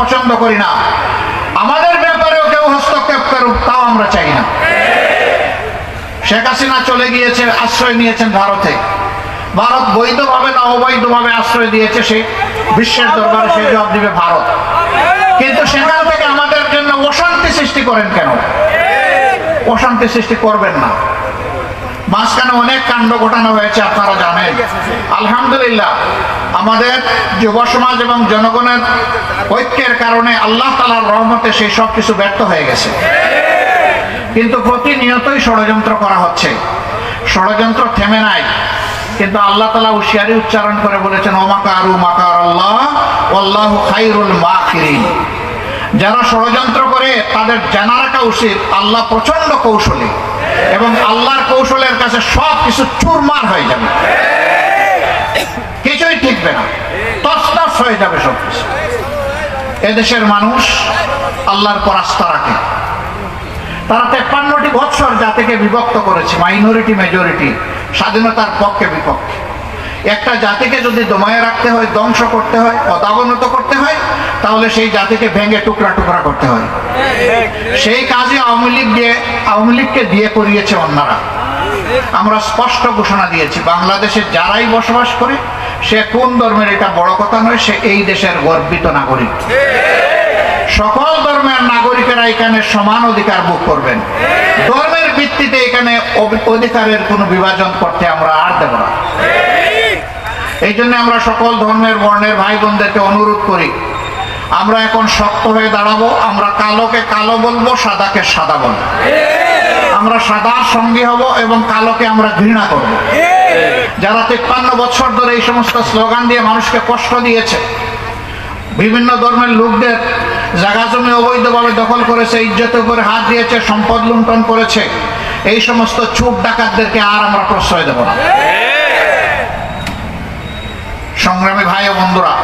পছন্দ করি না। আমাদের ব্যাপারেও কেউ হস্তক্ষেপ করুক, তাও আমরা চাই না। শেখ হাসিনা চলে গিয়েছে, আশ্রয় নিয়েছেন ভারতে। ভারত বৈধভাবে না অবৈধভাবে আশ্রয় দিয়েছে সে বিশ্বের দরবারে, সে জবাব দিবে ভারত। কিন্তু সেখান থেকে আমাদের জন্য অশান্তি সৃষ্টি করেন কেন? অশান্তি সৃষ্টি করবেন না। মাঝখানে অনেক কাণ্ড ঘটানো হয়েছে, আপনারা জানেন। আলহামদুলিল্লাহ আমাদের যুব সমাজ এবং জনগণের ঐক্যের কারণে আল্লাহ তালার রহমতে সেই সব কিছু ব্যর্থ হয়ে গেছে। কিন্তু প্রতিনিয়তই ষড়যন্ত্র করা হচ্ছে। ষড়যন্ত্র থেমে নাই। কিন্তু আল্লাহ তালা হুশিয়ারি উচ্চারণ করে বলেছেন ওমাকার মাকার আল্লাহ আল্লাহ খাইরুল মাকিরিন। যারা ষড়যন্ত্র করে, তাদের জানা রাখা উচিত আল্লাহ প্রচণ্ড কৌশলী এবং আল্লাহর কৌশলের কাছে সব কিছু চুরমার হয়ে যাবে। কিছুই ঠিকবে না। তসতস হয়ে যাবে সব কিছু। এদেশের মানুষ আল্লাহর পর আস্থা রাখে। তারা তেপ্পান্নটি বৎসর জাতিকে বিভক্ত করেছে মাইনরিটি মেজরিটি স্বাধীনতার পক্ষে বিপক্ষে। একটা জাতিকে যদি দমায়ে রাখতে হয়, ধ্বংস করতে হয়, অদাবনত করতে হয়, তাহলে সেই জাতিকে ভেঙে টুকরা টুকরা করতে হয়। সেই কাজে আওয়ামী লীগ দিয়ে, আওয়ামী লীগকে দিয়ে করিয়েছে অন্যরা। আমরা স্পষ্ট ঘোষণা দিয়েছি, বাংলাদেশে যারাই বসবাস করে, সে কোন ধর্মের এটা বড় কথা নয়, সে এই দেশের গর্বিত নাগরিক। সকল ধর্মের নাগরিকেরা এখানে সমান অধিকার ভোগ করবেন। ধর্মের ভিত্তিতে এখানে অধিকারের কোনো বিভাজন করতে আমরা আর দেব না। এই জন্য আমরা সকল ধর্মের বর্ণের ভাই বোনদেরকে অনুরোধ করি, আমরা এখন শক্ত হয়ে দাঁড়াবো, আমরা কালোকে কালো বলব, সাদাকে সাদা বলব। আমরা সাদার সঙ্গী হব এবং কালোকে আমরা ঘৃণা করব। যারা তিপ্পান্ন বছর ধরে এই সমস্ত স্লোগান দিয়ে মানুষকে কষ্ট দিয়েছে, বিভিন্ন ধর্মের লোকদের জায়গা জমি অবৈধভাবে দখল করেছে, ইজ্জতের উপরে হাত দিয়েছে, সম্পদ লুণ্ঠন করেছে, এই সমস্ত চুপ ডাকাতদেরকে আর আমরা প্রশ্রয় দেব না। সংগ্রামী ভাই ও বন্ধুরা,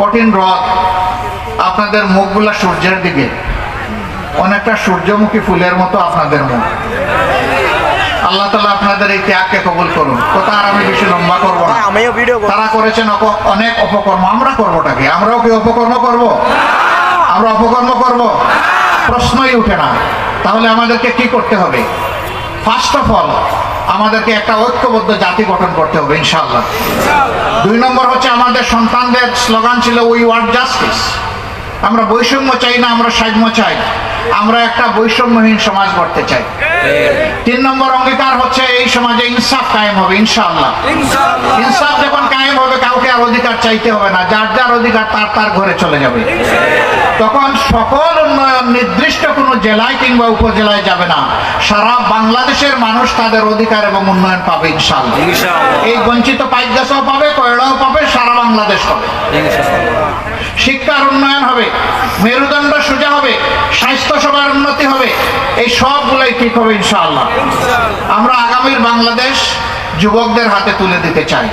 কঠিন রথ আপনাদের মুখগুলা সূর্যের দিকে। অনেকটা সূর্যমুখী ফুলের মতো আপনাদের মুখ। আল্লাহ তালা আপনাদের এই ত্যাগকে কবুল করুন। কথা আর আমি বেশি লম্বা করব না। আমিও ভিডিও করব। তারা করেছেন অনেক অপকর্ম। আমরা করবোটা কি? আমরাও কি অপকর্ম করব? আমরা অপকর্ম করব? প্রশ্নই উঠে না। তাহলে আমাদেরকে কি করতে হবে? ফার্স্ট অফ অল আমাদেরকে একটা ঐক্যবদ্ধ জাতি গঠন করতে হবে ইনশাল্লাহ দুই নম্বর হচ্ছে আমাদের সন্তানদের স্লোগান ছিল উই ওয়ান্ট জাস্টিস আমরা বৈষম্য চাই না আমরা সাম্য চাই। আমরা একটা বৈষম্যহীন সমাজ গড়তে চাই। তিন নম্বর অঙ্গীকার হচ্ছে এই সমাজে ইনসাফ কায়েম হবে ইনশাআল্লাহ। ইনসাফ যখন কায়েম হবে কাউকে আর অধিকার চাইতে হবে না যার যার অধিকার তার তার ঘরে চলে যাবে। তখন সকল উন্নয়ন নির্দিষ্ট কোনো জেলায় কিংবা উপজেলায় যাবে না। সারা বাংলাদেশের মানুষ তাদের অধিকার এবং উন্নয়ন পাবে ইনশাআল্লাহ। এই বঞ্চিত পাইগাছাও পাবে কয়লাও পাবে সারা বাংলাদেশ পাবে। শিক্ষার উন্নয়ন হবে মেরুদণ্ড সোজা হবে স্বাস্থ্য সেবার উন্নতি হবে এই সবগুলোই ঠিক হবে ইনশাআল্লাহ। আমরা আগামীর বাংলাদেশ যুবকদের হাতে তুলে দিতে চাই।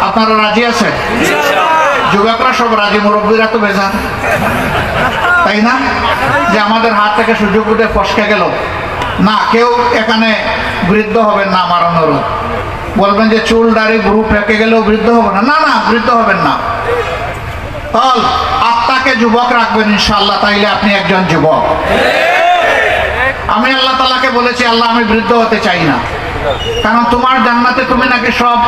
আপনারা রাজি আছেন? যুবকরা সব রাজি মুরব্বীরা তো বেজান তাই না? যে আমাদের হাত থেকে সুযোগ উঠে ফসকে গেল। না কেউ এখানে বৃদ্ধ হবেন না আমার অনুরোধ বলবেন যে চুল দাড়ি গ্রুপ রেখে গেলেও বৃদ্ধ হবে না। না না বৃদ্ধ হবেন না। হল আত্মাকে যুবক রাখবেন ইনশাল্লাহ তাইলে আপনি একজন যুবক। আমি আল্লাহ তালাকে বলেছি আল্লাহ আমি বৃদ্ধ হতে চাই না। কারণ তোমার জান্নাতে তুমি নাকি সব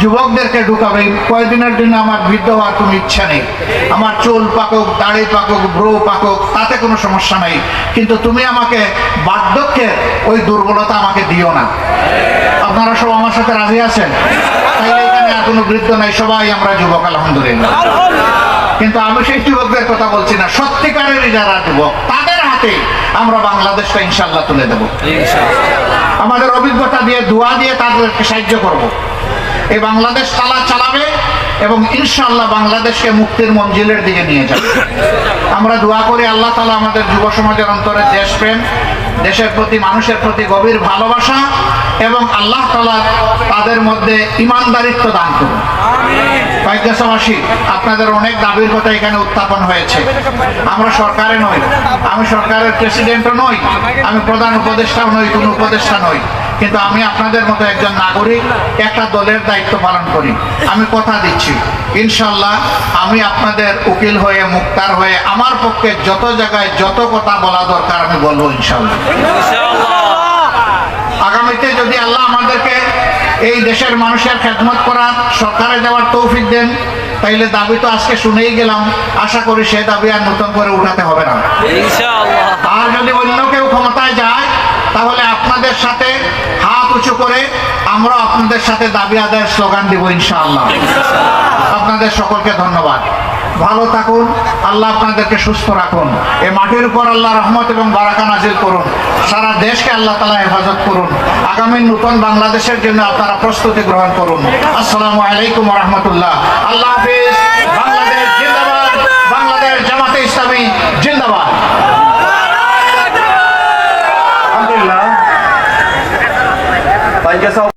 যুবকদেরকে ঢুকাবে। কয়েকদিনের জন্য আমার বৃদ্ধ হওয়ার কোনো ইচ্ছা নেই। আমার চুল পাকুক, দাড়ি পাকুক, ব্রো পাকুক, তাতে কোনো সমস্যা নেই। কিন্তু তুমি আমাকে বার্ধক্যের ওই দুর্বলতা আমাকে দিও না। আপনারা সব আমার সাথে রাজি আছেন? তাইলে এখানে আর কোনো বৃদ্ধ নাই, সবাই আমরা যুবক, আলহামদুলিল্লাহ। কিন্তু আমি সেই যুবকদের কথা বলছি না। সত্যিকারেরই যারা যুবক হাতে আমরা বাংলাদেশটা ইনশাল্লাহ তুলে দেব। আমাদের অভিজ্ঞতা দিয়ে দোয়া দিয়ে তাদেরকে সাহায্য করব। এই বাংলাদেশ চালা চালাবে এবং ইনশাল্লাহ বাংলাদেশকে মুক্তির মঞ্জিলের দিকে নিয়ে যাবে। আমরা দোয়া করি আল্লাহ তালা আমাদের যুব সমাজের অন্তরে দেশপ্রেম দেশের প্রতি মানুষের প্রতি গভীর ভালোবাসা এবং আল্লাহ তালা তাদের মধ্যে ইমানদারিত্ব দান করুন। ভাগ্যবাসী আপনাদের অনেক দাবির কথা এখানে উত্থাপন হয়েছে। আমরা সরকারে নই আমি সরকারের প্রেসিডেন্টও নই আমি প্রধান উপদেষ্টাও নই কোনো উপদেষ্টা নই। কিন্তু আমি আপনাদের মতো একজন নাগরিক একটা দলের দায়িত্ব পালন করি। আমি কথা দিচ্ছি ইনশাল্লাহ আমি আপনাদের উকিল হয়ে মুক্তার হয়ে আমার পক্ষে যত জায়গায় যত কথা বলা দরকার আমি বলব ইনশাল্লাহ আগামীতে যদি আল্লাহ আমাদেরকে এই দেশের মানুষের খেদমত করার সরকারে দেওয়ার তৌফিক দেন তাইলে দাবি তো আজকে শুনেই গেলাম আশা করি সে দাবি আর নতুন করে উঠাতে হবে না। আর যদি অন্য কেউ ক্ষমতায় যায় তাহলে আপনাদের সাথে হাত উঁচু করে আমরা আপনাদের সাথে দাবি আদায়ের স্লোগান দিব ইনশাআল্লাহ। আপনাদের সকলকে ধন্যবাদ। ভালো থাকুন, আল্লাহ আপনাদেরকে সুস্থ রাখুন। এ মাটির উপর আল্লাহ রহমত এবং বারাকা নাজিল করুন। সারা দেশকে আল্লাহ তালা হেফাজত করুন। আগামী নতুন বাংলাদেশের জন্য আপনারা প্রস্তুতি গ্রহণ করুন। আসসালামু আলাইকুম রহমতুল্লাহ। আল্লাহ হাফিজ।